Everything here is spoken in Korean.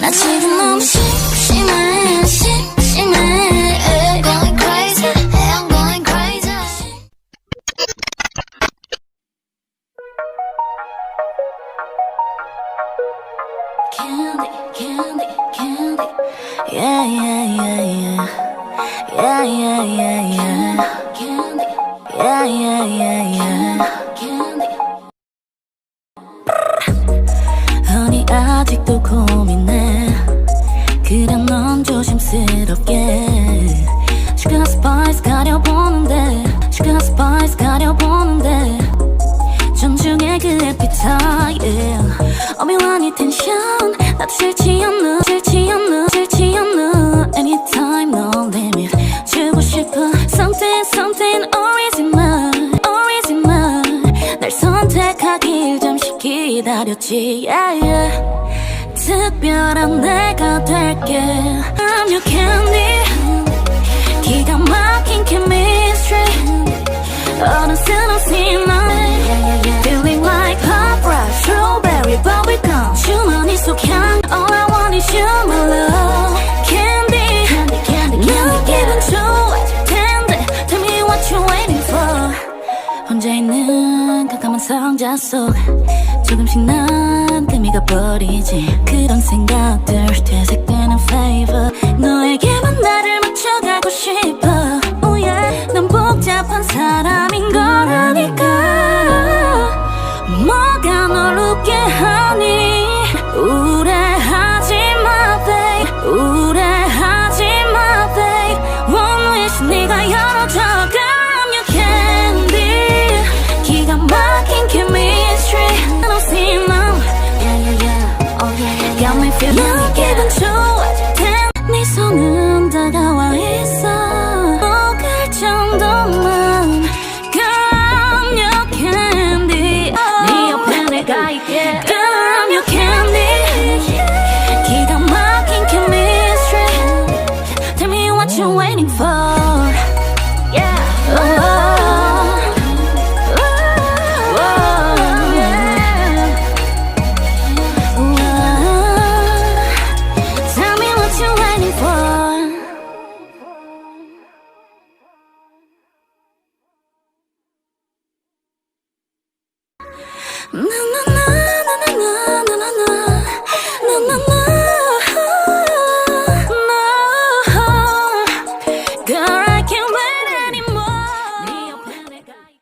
나 지금 너무 심심해 심심해 Going crazy I'm going crazy Candy, candy, candy. Yeah, yeah, yeah, yeah. Yeah, yeah, yeah, yeah. Candy. Yeah, yeah, yeah, yeah. Candy. honey 아직도 고민해 그래 넌 조심스럽게 Sugar spice 가려보는데 Sugar spice 가려보는데 존중해 그 appetite 어미와 네 텐션 나도 싫지 않는 싫지 않는 싫지 않는 Anytime no limit 주고 싶어 Something something original original 날 선택하길 잠시 기다렸지 yeah, yeah. 특별한 내가 될게 I'm your candy 기가 막힌 chemistry 어느새로 신나 Feeling like pop rock, strawberry, bubblegum 주머니 속 향 All I want is you, my love Candy, candy, candy, candy 기분 좋아질 텐데 Tell me what you're waiting for 혼자 있는 깜깜한 상자 속 조금씩 난 금이가 버리지. 그런 생각들 되새기는 flavor. 너에게만 나를 맞춰가고 싶어. Oh yeah. 넌 복잡한 사람인 걸 아니까 yeah yeah Got me feeling 너 기분 좋 No.